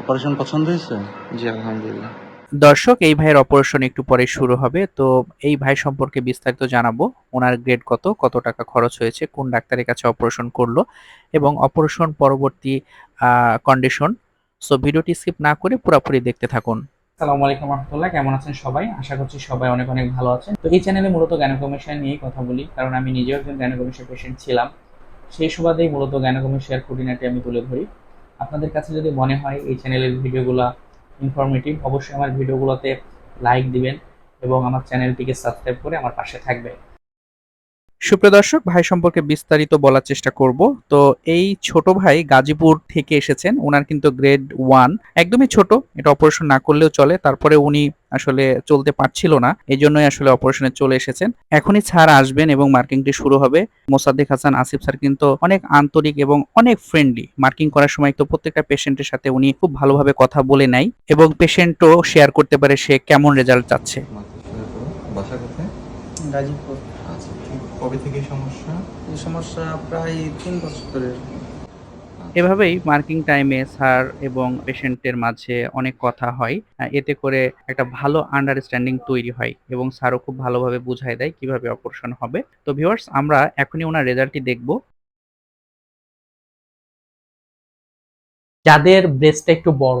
Operation পছন্দ হয়েছে? জি আলহামদুলিল্লাহ। দর্শক এই ভাইয়ের অপারেশন একটু পরে শুরু হবে তো এই ভাই সম্পর্কে বিস্তারিত জানাব ওনার গ্রেড কত কত টাকা খরচ হয়েছে কোন ডাক্তারের কাছে অপারেশন করল এবং অপারেশন পরবর্তী কন্ডিশন সো ভিডিওটি স্কিপ না করে পুরোপুরি দেখতে থাকুন। আসসালামু আলাইকুম রহমতুল্লাহ কেমন আছেন সবাই? আশা করছি সবাই অনেক অনেক ভালো আছেন। তো এই চ্যানেলে মূলত গ্যানোকমিশন নিয়েই কথা বলি কারণ আমি নিজেও একজন গ্যানোকমিশন পেশেন্ট ছিলাম। সেই সুবাদেই মূলত গ্যানোকমিশিয়ার খুঁটিনাটি আমি তুলে ধরি। আপনাদের কাছে যদি মনে হয় এই চ্যানেলের ভিডিওগুলো ইনফরমেটিভ অবশ্যই আমার ভিডিওগুলোতে লাইক দিবেন এবং আমার চ্যানেলটিকে সাবস্ক্রাইব করে আমার পাশে থাকবেন। সুপ্রিয় দর্শক, ভাই সম্পর্কে বিস্তারিত বলার চেষ্টা করব। তো এই ছোট ভাই গাজীপুর থেকে এসেছেন। ওনার কিন্তু গ্রেড ওয়ান একদমই ছোট, এটা অপারেশন না করলেও চলে। তারপরে উনি আসলে চলতে পারছিল না এই জন্যই আসলে অপারেশনে চলে এসেছেন। এখনই স্যার আসবেন এবং মার্কিংটি শুরু হবে। মোসাদ্দেক হাসান, আসিফ স্যার কিন্তু অনেক আন্তরিক এবং অনেক ফ্রেন্ডলি মার্কিং করার সময় তো প্রত্যেকটা পেশেন্টের সাথে উনি খুব ভালোভাবে কথা বলে নেয় এবং পেশেন্টও শেয়ার করতে পারে সে কেমন রেজাল্ট চাচ্ছে। গাজীপুর। আচ্ছা কবে থেকে সমস্যা? এই সমস্যা প্রায় তিন বছর ধরে। এভাবেই মার্কিং টাইমে স্যার এবং পেশেন্টের মাঝে অনেক কথা হয়। এতে করে একটা ভালো আন্ডারস্ট্যান্ডিং তৈরি হয় এবং স্যারও খুব ভালোভাবে বুঝাই দেয় কীভাবে অপারেশন হবে। তো ভিউয়ার্স আমরা এখনই ওনার রেজাল্টটি দেখব। যাদের ব্রেস্টটা একটু বড়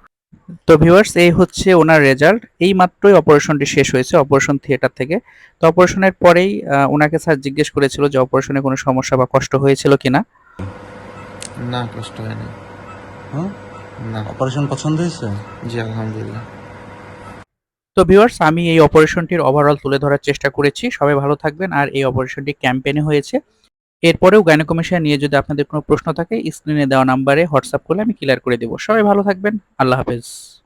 তো ভিউয়ার্স এই হচ্ছে ওনার রেজাল্ট এই মাত্রই অপারেশনটি শেষ হয়েছে অপারেশন থিয়েটার থেকে। তো অপারেশনের পরেই ওনাকে স্যার জিজ্ঞেস করেছিল যে অপারেশনে কোনো সমস্যা বা কষ্ট হয়েছিল কিনা। না কষ্ট হয়নি। হ্যাঁ? না অপারেশন পছন্দ হয়েছে? জি আলহামদুলিল্লাহ। তো ভিউয়ার্স আমি এই অপারেশনটির ওভারঅল তুলে ধরার চেষ্টা করেছি। সবাই ভালো থাকবেন। আর এই অপারেশনটি ক্যাম্পেইনে হয়েছে। এরপরেও গাইনোকমেশিয়া নিয়ে যদি আপনাদের কোনো প্রশ্ন থাকে স্ক্রিনে দেওয়া নাম্বারে হোয়াটসঅ্যাপ করলে আমি ক্লিয়ার করে দেবো। সবাই ভালো থাকবেন। আল্লাহ হাফেজ।